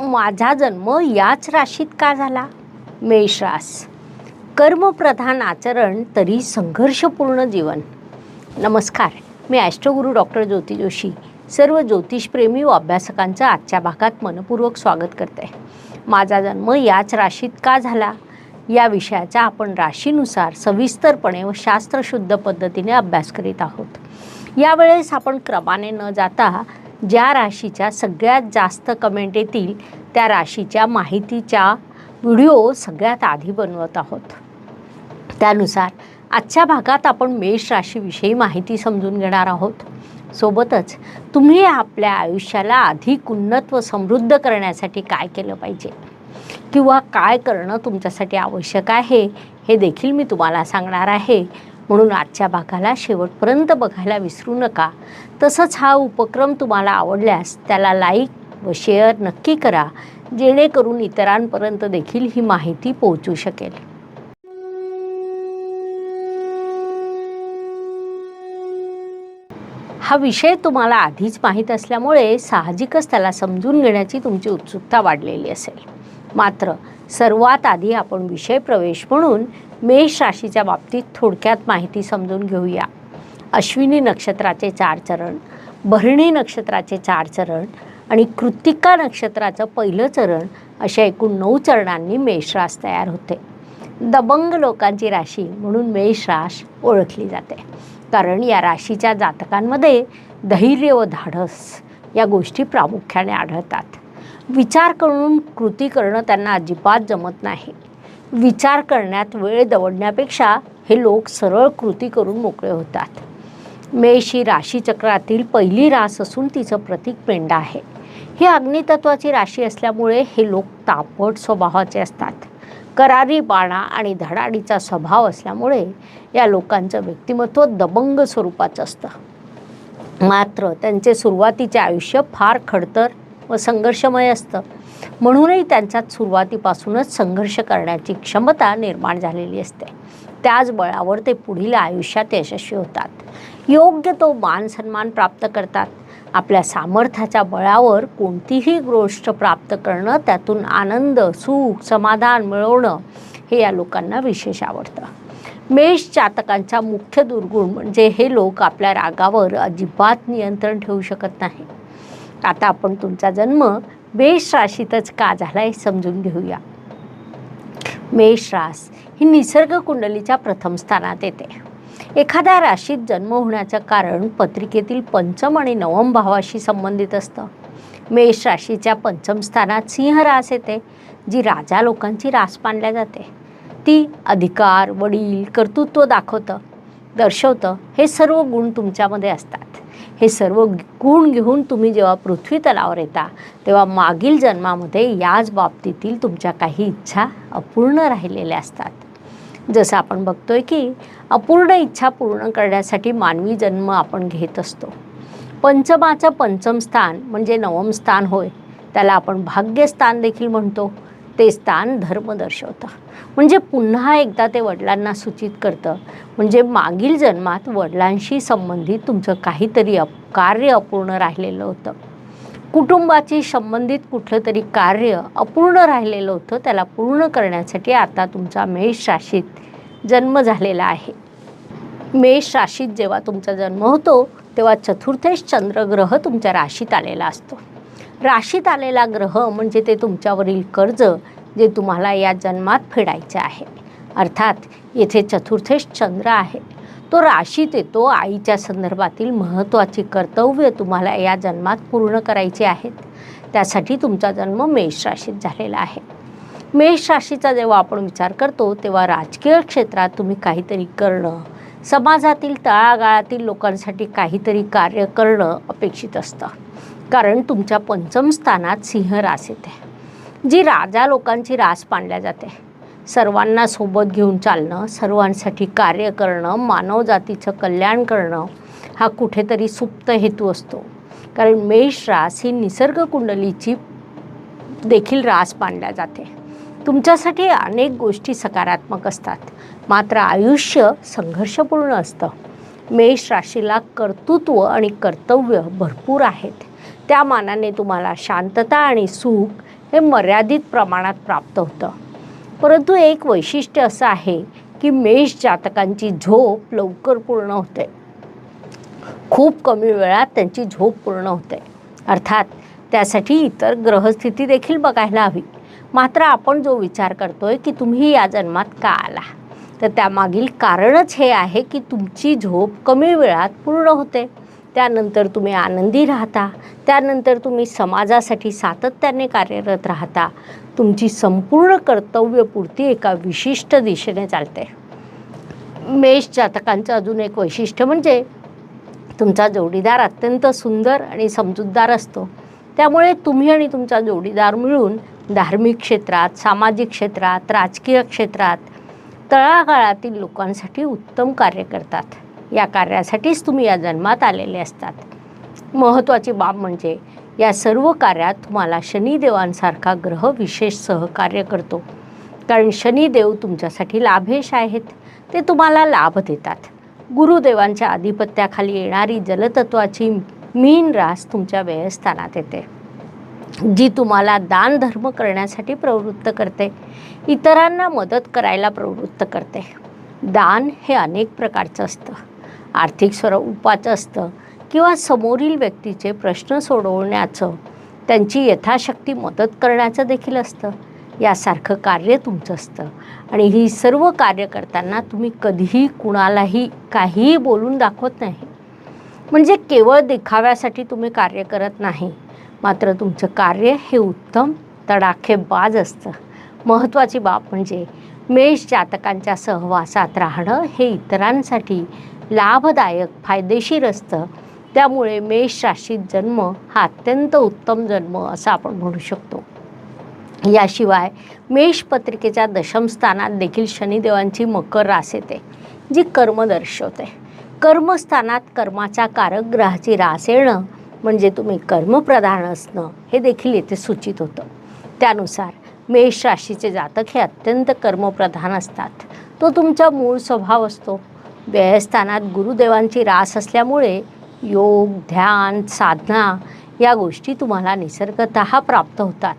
माझा जन्म याच राशीत का झाला? मेषरास कर्मप्रधान आचरण तरी संघर्षपूर्ण जीवन. नमस्कार मी ॲस्ट्रोगुरू डॉक्टर ज्योती जोशी सर्व ज्योतिषप्रेमी व अभ्यासकांचं आजच्या भागात मनपूर्वक स्वागत करते. माझा जन्म याच राशीत का झाला? या विषयाचा आपण राशीनुसार सविस्तरपणे व शास्त्रशुद्ध पद्धतीने अभ्यास करीत आहोत. यावेळेस आपण क्रमाने न जाता ज्या राशीच्या सगळ्यात जास्त कमेंट येतील त्या राशीच्या माहितीच्या व्हिडिओ सगळ्यात आधी बनवत आहोत. त्यानुसार आजच्या भागात आपण मेष राशीविषयी माहिती समजून घेणार आहोत. सोबतच तुम्ही आपल्या आयुष्याला अधिक उन्नत व समृद्ध करण्यासाठी काय केलं पाहिजे? किंवा काय करणं तुमच्यासाठी आवश्यक आहे? हे देखील मी तुम्हाला सांगणार आहे. म्हणून आजच्या भागाला शेवटपर्यंत बघायला विसरू नका. तसंच हा उपक्रम तुम्हाला आवडल्यास त्याला लाईक व शेअर नक्की करा जेणेकरून इतरांपर्यंत देखील ही माहिती पोहोचू शकेल. हा विषय तुम्हाला आधीच माहीत असल्यामुळे साहजिकच त्याला समजून घेण्याची तुमची उत्सुकता वाढलेली असेल. मात्र सर्वात आधी आपण विषय प्रवेश म्हणून मेष राशीच्या बाबतीत थोडक्यात माहिती समजून घेऊया. अश्विनी नक्षत्राचे चार चरण भरणी नक्षत्राचे चार चरण आणि कृत्तिका नक्षत्राचं पहिलं चरण अशा एकूण नऊ चरणांनी मेषरास तयार होते. दबंग लोकांची राशी म्हणून मेषराश ओळखली जाते. कारण या राशीच्या जातकांमध्ये धैर्य व धाडस या गोष्टी प्रामुख्याने आढळतात. विचार करून कृती करणं त्यांना अजिबात जमत नाही. विचार करण्यात वेळ दवडण्यापेक्षा हे लोक सरळ कृती करून मोकळे होतात. मेष ही राशीचक्रातील पहिली रास असून तिचं प्रतीक पेंडा आहे. ही अग्नितत्वाची राशी असल्यामुळे हे लोक तापट स्वभावाचे असतात. करारी बाणा आणि धडाडीचा स्वभाव असल्यामुळे या लोकांचं व्यक्तिमत्व दबंग स्वरूपाचं असतं. मात्र त्यांचे सुरुवातीचे आयुष्य फार खडतर व संघर्षमय असतं. म्हणूनही त्यांच्यात सुरुवातीपासूनच संघर्ष करण्याची क्षमता निर्माण झालेली असते. त्याच बळावर ते पुढील आयुष्यात यशस्वी होतात. योग्य तो मान सन्मान प्राप्त करतात. आपल्या सामर्थ्याच्या बळावर कोणतीही गोष्ट प्राप्त करणं त्यातून आनंद सुख समाधान मिळवणं हे या लोकांना विशेष आवडतं. मेष जातकांचा मुख्य दुर्गुण म्हणजे हे लोक आपल्या रागावर अजिबात नियंत्रण ठेवू शकत नाही. आता आपण तुमचा जन्म मेष राशीतच का झाला हे समजून घेऊया. मेष रास ही निसर्ग कुंडलीच्या प्रथम स्थानात येते. एखाद्या राशीत जन्म होण्याचं कारण पत्रिकेतील पंचम आणि नवम भावाशी संबंधित असतं. मेष राशीच्या पंचम स्थानात सिंह रास येते जी राजा लोकांची रास मानल्या जाते. ती अधिकार वडील कर्तृत्व दाखवतं. दर्शवतं. हे सर्व गुण तुमच्यामध्ये असतात. हे सर्व गुण घेऊन तुम्ही जेव्हा पृथ्वी तलावर येता तेव्हा मागील जन्मामध्ये याच बाबतीतील तुमच्या काही इच्छा अपूर्ण राहिलेल्या असतात. जसं आपण बघतोय की अपूर्ण इच्छा पूर्ण करण्यासाठी मानवी जन्म आपण घेत असतो. पंचमाचं पंचम स्थान म्हणजे नवम स्थान होय. त्याला आपण भाग्यस्थान देखील म्हणतो. ते स्थान धर्म दर्शवतं. म्हणजे पुन्हा एकदा ते वडिलांना सूचित करतं. म्हणजे मागील जन्मात वडिलांशी संबंधित तुमचं काहीतरी अप कार्य अपूर्ण राहिलेलं होतं. कुटुंबाची संबंधित कुठलं तरी कार्य अपूर्ण राहिलेलं होतं त्याला पूर्ण करण्यासाठी आता तुमचा मेष राशीत जन्म झालेला आहे. मेष राशीत जेव्हा तुमचा जन्म होतो तेव्हा चतुर्थेश चंद्रग्रह तुमच्या राशीत आलेला असतो. राशीत आलेला ग्रह म्हणजे ते तुमच्यावरील कर्ज जे तुम्हाला या जन्मात फेडायचे आहे. अर्थात येथे चतुर्थेश चंद्र आहे. तो राशीत येतो आईच्या संदर्भातील महत्त्वाची कर्तव्य तुम्हाला या जन्मात पूर्ण करायची आहेत. त्यासाठी तुमचा जन्म मेष राशीत झालेला आहे. मेष राशीचा जेव्हा आपण विचार करतो तेव्हा राजकीय क्षेत्रात तुम्ही काहीतरी करणं समाजातील तळागाळातील लोकांसाठी काहीतरी कार्य करणं अपेक्षित असतं. कारण तुमच्या पंचम स्थानात सिंह रास येते. जी राजा लोकांची रास मानल्या जाते. सर्वांना सोबत घेऊन चालणं सर्वांसाठी कार्य करणं मानवजातीचं कल्याण करणं हा कुठेतरी सुप्त हेतू असतो. कारण मेष रास ही निसर्ग कुंडलीची देखील रास मानल्या जाते. तुमच्यासाठी अनेक गोष्टी सकारात्मक असतात. मात्र आयुष्य संघर्षपूर्ण असतं. मेष राशीला कर्तृत्व आणि कर्तव्य भरपूर आहेत. त्या मानाने तुम्हाला शांतता आणि सुख हे मर्यादित प्रमाणात प्राप्त होतं. परंतु एक वैशिष्ट्य असं आहे की मेष जातकांची झोप लवकर पूर्ण होते. खूप कमी वेळात त्यांची झोप पूर्ण होते. अर्थात त्यासाठी इतर ग्रहस्थिती देखील बघायला हवी. मात्र आपण जो विचार करतोय की तुम्ही या जन्मात का आला? तर त्यामागील कारणच हे आहे की तुमची झोप कमी वेळात पूर्ण होते. त्यानंतर तुम्ही आनंदी राहता. त्यानंतर तुम्ही समाजासाठी सातत्याने कार्यरत राहता. तुमची संपूर्ण कर्तव्यपूर्ती एका विशिष्ट दिशेने चालते. मेष जातकांचं अजून एक वैशिष्ट्य म्हणजे तुमचा जोडीदार अत्यंत सुंदर आणि समजूतदार असतो. त्यामुळे तुम्ही आणि तुमचा जोडीदार मिळून धार्मिक क्षेत्रात सामाजिक क्षेत्रात राजकीय क्षेत्रात तळागाळातील लोकांसाठी उत्तम कार्य करतात. या कार्यासाठीच तुम्ही या जन्मात आलेले असतात. महत्त्वाची बाब म्हणजे या सर्व कार्यात तुम्हाला शनिदेवांसारखा ग्रह विशेष सहकार्य करतो. कारण शनिदेव तुमच्यासाठी लाभेश आहेत. ते तुम्हाला लाभ देतात. गुरुदेवांच्या आधिपत्याखाली येणारी जलतत्वाची मीन रास तुमच्या व्ययस्थानात येते. जी तुम्हाला दान धर्म करण्यासाठी प्रवृत्त करते. इतरांना मदत करायला प्रवृत्त करते. दान हे अनेक प्रकारचं असतं. आर्थिक स्वरूपाचं असतं किंवा समोरील व्यक्तीचे प्रश्न सोडवण्याचं त्यांची यथाशक्ती मदत करण्याचं देखील असतं. यासारखं कार्य तुमचं असतं. आणि ही सर्व कार्य करताना तुम्ही कधीही कुणालाही काहीही बोलून दाखवत नाही. म्हणजे केवळ देखाव्यासाठी तुम्ही कार्य करत नाही. मात्र तुमचं कार्य हे उत्तम तडाखेबाज असतं. महत्त्वाची बाब म्हणजे मेष जातकांच्या सहवासात राहणं हे इतरांसाठी लाभदायक फायदेशीर असतं. त्यामुळे मेष राशीत जन्म हा अत्यंत उत्तम जन्म असं आपण म्हणू शकतो. याशिवाय मेष पत्रिकेच्या दशमस्थानात देखील शनिदेवांची मकर रास येते जी कर्म दर्शवते. कर्मस्थानात कर्माच्या कारक ग्रहाची रास येणं म्हणजे तुम्ही कर्मप्रधान असणं हे देखील येथे सूचित होतं. त्यानुसार मेष राशीचे जातक हे अत्यंत कर्मप्रधान असतात. तो तुमचा मूळ स्वभाव असतो. व्ययस्थानात गुरुदेवांची रास असल्यामुळे योग ध्यान साधना या गोष्टी तुम्हाला निसर्गत प्राप्त होतात.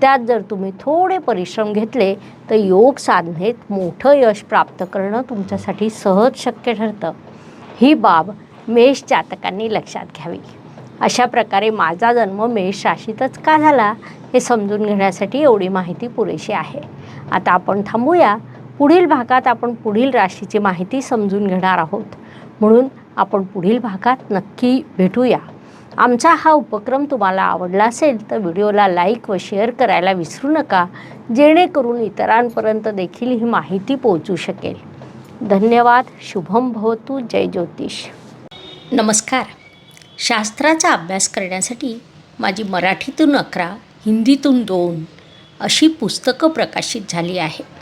त्यात जर तुम्ही थोडे परिश्रम घेतले तर योग साधनेत मोठं यश प्राप्त करणं तुमच्यासाठी सहज शक्य ठरतं. ही बाब मेष जातकांनी लक्षात घ्यावी. अशा प्रकारे माझा जन्म मेष राशीतच का झाला हे समजून घेण्यासाठी एवढी माहिती पुरेशी आहे. आता आपण थांबूया. पुढील भागात आपण पुढील राशीची माहिती समजून घेणार आहोत. म्हणून आपण पुढील भागात नक्की भेटूया. आमचा हा उपक्रम तुम्हाला आवडला असेल तर व्हिडिओला लाईक व शेअर करायला विसरू नका जेणेकरून इतरांपर्यंत देखील ही माहिती पोहोचू शकेल. धन्यवाद शुभम भवतू जय ज्योतिष. नमस्कार. शास्त्राचा अभ्यास करण्यासाठी माझी मराठीतून अकरा हिंदीतून दोन अशी पुस्तकं प्रकाशित झाली आहेत.